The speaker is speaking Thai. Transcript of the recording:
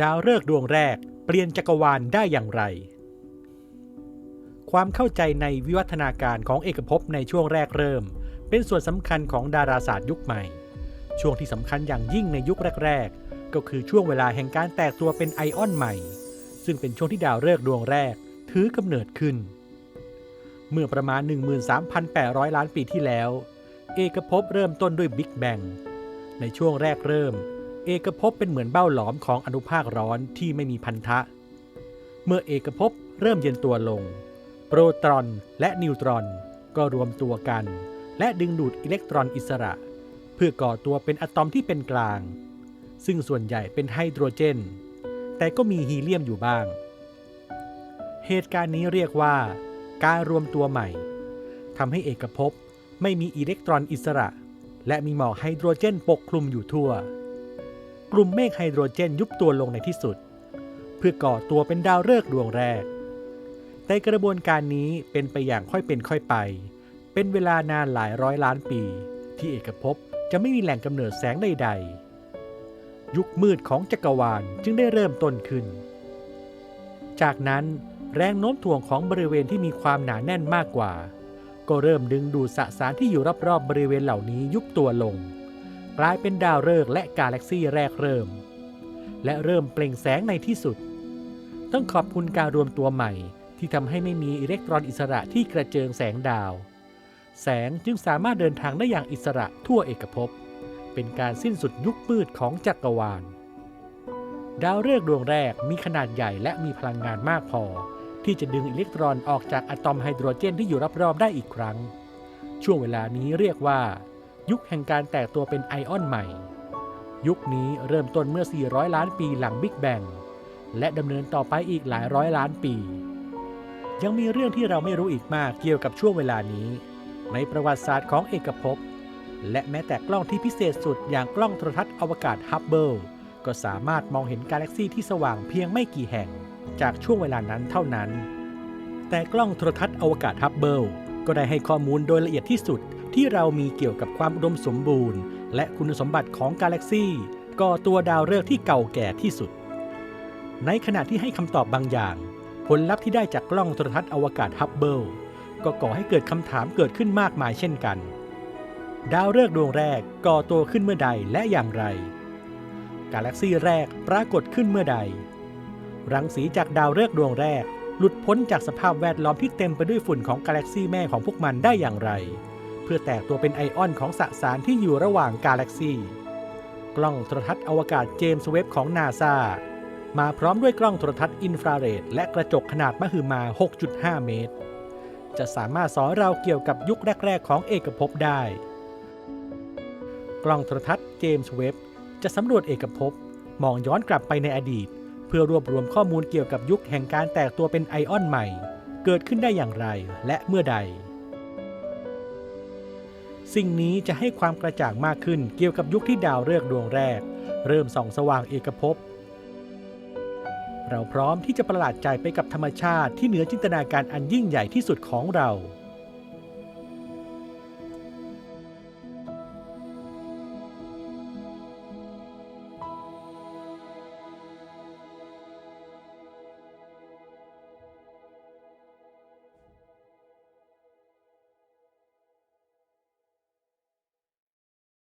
ดาวฤกษ์ดวงแรกเปลี่ยนจักรวาลได้อย่างไร ความเข้าใจในวิวัฒนาการของเอกภพในช่วงแรกเริ่ม เป็นส่วนสำคัญของดาราศาสตร์ยุคใหม่ ช่วงที่สำคัญอย่างยิ่งในยุคแรก ๆ ก็คือช่วงเวลาแห่งการแตกตัวเป็นไอออนใหม่ ซึ่งเป็นช่วงที่ดาวฤกษ์ดวงแรกถือกำเนิดขึ้น เมื่อประมาณ 13,800 ล้านปีที่แล้ว เอกภพเริ่มต้นด้วยบิ๊กแบงในช่วงแรกเริ่ม เอกภพเป็นเหมือนเบ้าหลอมของอนุภาคร้อนที่ไม่มีพันธะ เมื่อเอกภพเริ่มเย็นตัวลง โปรตอนและนิวตรอนก็รวมตัวกัน และดึงดูดอิเล็กตรอนอิสระ เพื่อก่อตัวเป็นอะตอมที่เป็นกลาง ซึ่งส่วนใหญ่เป็นไฮโดรเจน แต่ก็มีฮีเลียมอยู่บ้าง เหตุการณ์นี้เรียกว่า การรวมตัวใหม่ทำให้เอกภพไม่มีอิเล็กตรอนอิสระ และมีหมอกไฮโดรเจนปกคลุมอยู่ทั่ว ลุ่มเมฆไฮโดรเจนยุบตัวลงในที่สุด เพื่อก่อตัวเป็นดาวฤกษ์ดวงแรก แต่กระบวนการนี้เป็นไปอย่างค่อยเป็นค่อยไป เป็นเวลานานหลายร้อยล้านปี ที่เอกภพจะไม่มีแหล่งกำเนิดแสงใด ๆ ยุคมืดของจักรวาลจึงได้เริ่มต้นขึ้น จากนั้นแรงโน้มถ่วงของบริเวณที่มีความหนาแน่นมากกว่า ก็เริ่มดึงดูดสสารที่อยู่รอบๆบริเวณเหล่านี้ยุบตัวลง กลายเป็นดาวฤกษ์และกาแล็กซี่แรกเริ่ม และเริ่มเปล่งแสงในที่สุด ต้องขอบคุณการรวมตัวใหม่ที่ทำให้ไม่มีอิเล็กตรอนอิสระที่กระเจิงแสงดาว แสงจึงสามารถเดินทางได้อย่างอิสระทั่วเอกภพ เป็นการสิ้นสุดยุคมืดของจักรวาล ดาวฤกษ์ดวงแรกมีขนาดใหญ่และมีพลังงานมากพอ ที่จะดึงอิเล็กตรอนออกจากอะตอมไฮโดรเจนที่อยู่รอบๆได้อีกครั้ง ช่วงเวลานี้เรียกว่า ยุคแห่งการแตกตัวเป็นไอออนใหม่ ยุคนี้เริ่มต้นเมื่อ 400 ล้านปีหลังบิ๊กแบงและดำเนินต่อไปอีกหลายร้อยล้านปี ยังมีเรื่องที่เราไม่รู้อีกมากเกี่ยวกับช่วงเวลานี้ ในประวัติศาสตร์ของเอกภพ และแม้แต่กล้องที่พิเศษสุดอย่างกล้องโทรทัศน์อวกาศฮับเบิลก็สามารถมองเห็นกาแล็กซีที่สว่างเพียงไม่กี่แห่ง จากช่วงเวลานั้นเท่านั้น แต่กล้องโทรทัศน์อวกาศฮับเบิล ก็ได้ให้ข้อมูลโดยละเอียดที่สุดที่เรามีเกี่ยวกับความอุดมสมบูรณ์ และคุณสมบัติของกาแล็กซีก่อตัวดาวฤกษ์ที่เก่าแก่ที่สุด ในขณะที่ให้คำตอบบางอย่าง ผลลัพธ์ที่ได้จากกล้องโทรทัศน์อวกาศฮับเบิลก็ก่อให้เกิดคำถามเกิดขึ้นมากมายเช่นกัน ดาวฤกษ์ดวงแรกก่อตัวขึ้นเมื่อใดและอย่างไร กาแล็กซีแรกปรากฏขึ้นเมื่อใด รังสีจากดาวฤกษ์ดวงแรก หลุดพ้นจากสภาพแวดล้อมที่เต็มไปด้วยฝุ่นของกาแล็กซีแม่ของพวกมันได้อย่างไร เพื่อแตกตัวเป็นไอออนของสสารที่อยู่ระหว่างกาแล็กซีกล้องโทรทัศน์อวกาศเจมส์เว็บของนาซามาพร้อมด้วยกล้องโทรทัศน์อินฟราเรดและกระจกขนาดมหึมา 6.5 เมตร จะสามารถสอนเราเกี่ยวกับยุคแรก ๆ ของเอกภพได้ กล้องโทรทัศน์เจมส์เว็บจะสำรวจเอกภพมองย้อนกลับไปในอดีต เพื่อรวบรวมข้อมูลเกี่ยวกับยุคแห่งการแตกตัวเป็นไอออนใหม่ เกิดขึ้นได้อย่างไรและเมื่อใด สิ่งนี้จะให้ความกระจ่างมากขึ้นเกี่ยวกับยุคที่ดาวฤกษ์ดวงแรก เริ่มส่องสว่างเอกภพเราพร้อมที่จะประหลาดใจไปกับธรรมชาติที่เหนือจินตนาการอันยิ่งใหญ่ที่สุดของเรา